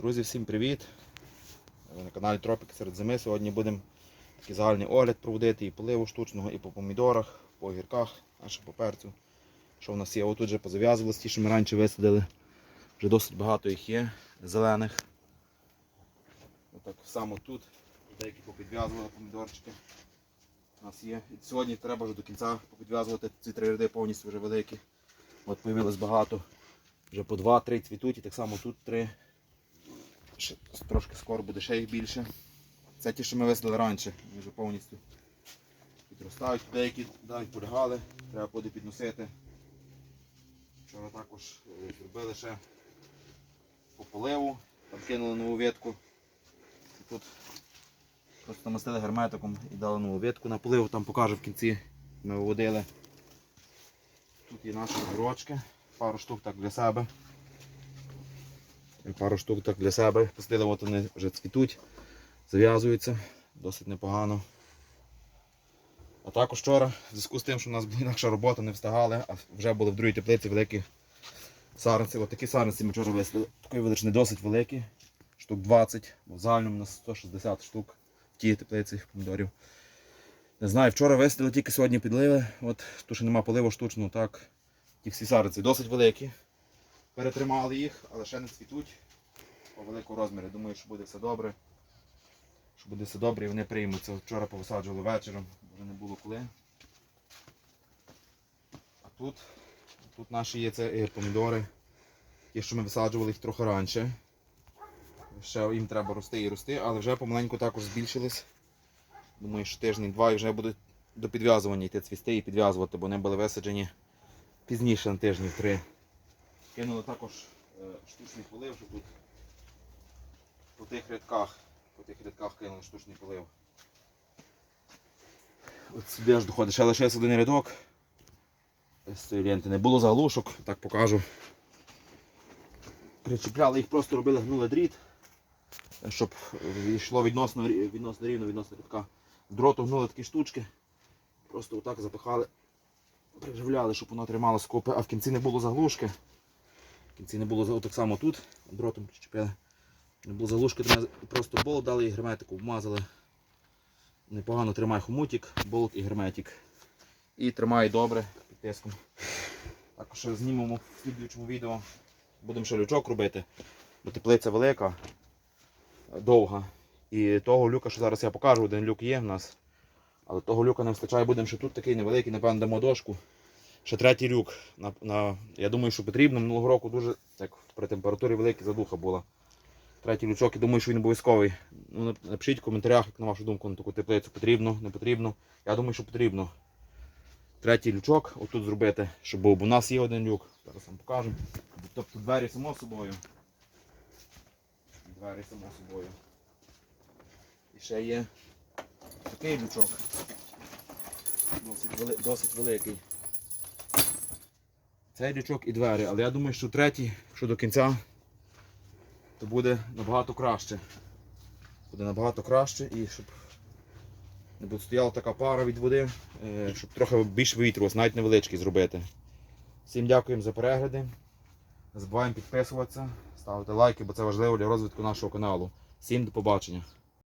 Друзі, всім привіт! Ви на каналі Тропіки серед зими. Сьогодні будемо такий загальний огляд проводити і поливу штучного, і по помідорах, по огірках, а ще по перцю. Що в нас є? Отут вже позав'язувалось ті, що ми раніше висадили. Вже досить багато їх є, зелених. Отак само тут. Деякі попідв'язували помідорчики. У нас є. І сьогодні треба вже до кінця попідв'язувати ці три ряди повністю вже великі. От появилось багато. Вже по 2-3 цвітуть і так само тут три. Трошки скоро буде ще їх більше. Це ті, що ми висадили раніше, вони вже повністю підростають. Деякі навіть полягали, треба буде підносити. Вчора також е, зробили ще по поливу, там кинули нову ветку. Тут просто намастили герметиком і дали нову ветку на поливу, там покажу в кінці. Ми виводили. Тут є наші огірочки, пару штук так для себе. Пару штук так для себе. Посадили, от вони вже цвітуть, зав'язуються досить непогано. А також вчора, в зв'язку з тим, що у нас була інакша робота, не встигали, а вже були в другій теплиці великі сарниці. Ось такі сарниці ми вчора висадили. Такої величини досить великі, штук 20, бо в загальному на 160 штук в тій теплиці помідорів. Не знаю, вчора висадили, тільки сьогодні підлили. От тут ще нема поливу штучного, так. Ті всі сариці досить великі. Перетримали їх, але ще не цвітуть по великому розмірі. Думаю, що буде все добре. Що буде все добре і вони приймуться. Вчора повисаджували вечором, вже не було коли. А тут, тут наші є це е, помідори. Ті, що ми висаджували їх трохи раніше. Ще їм треба рости і рости, але вже помаленьку також збільшились. Думаю, що тиждень-два і вже будуть до підв'язування йти цвісти і підв'язувати, бо вони були висаджені пізніше на тижнів три. Кинули також е, штучний полив, що тут по тих рядках, по тих рядках кинули штучний полив. От сюди аж доходить. Ще лишився один рядок. З цієї ленти не було заглушок, так покажу. Причіпляли їх, просто робили гнули дріт, щоб йшло відносно, відносно рівно, відносно рядка. Дроту гнули такі штучки. Просто отак запихали, приживляли, щоб воно тримало скопи, а в кінці не було заглушки. Кінці не було так само тут, дротом причепили. Не було заглушки, просто болт дали і герметику вмазали. Непогано тримає хомутик, болт і герметик. І тримає добре під тиском. Також знімемо в слідуючому відео. Будемо ще лючок робити, бо теплиця велика, довга. І того люка, що зараз я покажу, один люк є в нас. Але того люка не вистачає, будемо ще тут такий невеликий, напевно, дамо дошку. Ще третій люк. На, на, я думаю, що потрібно. Минулого року дуже як при температурі велика задуха була. Третій лючок, я думаю, що він обов'язковий. Ну, напишіть в коментарях, як на вашу думку, на таку теплицю потрібно, не потрібно. Я думаю, що потрібно. Третій лючок отут зробити, щоб був. Бо у нас є один люк. Зараз вам покажемо. Тобто двері само собою. Двері само собою. І ще є такий лючок. Досить, вели- досить великий. Цей лючок і двері, але я думаю, що третій, що до кінця, то буде набагато краще. Буде набагато краще і щоб не стояла така пара від води, е, щоб трохи більше витрилось, навіть невеличкий зробити. Всім дякуємо за перегляди. Не забуваємо підписуватися, ставити лайки, бо це важливо для розвитку нашого каналу. Всім до побачення.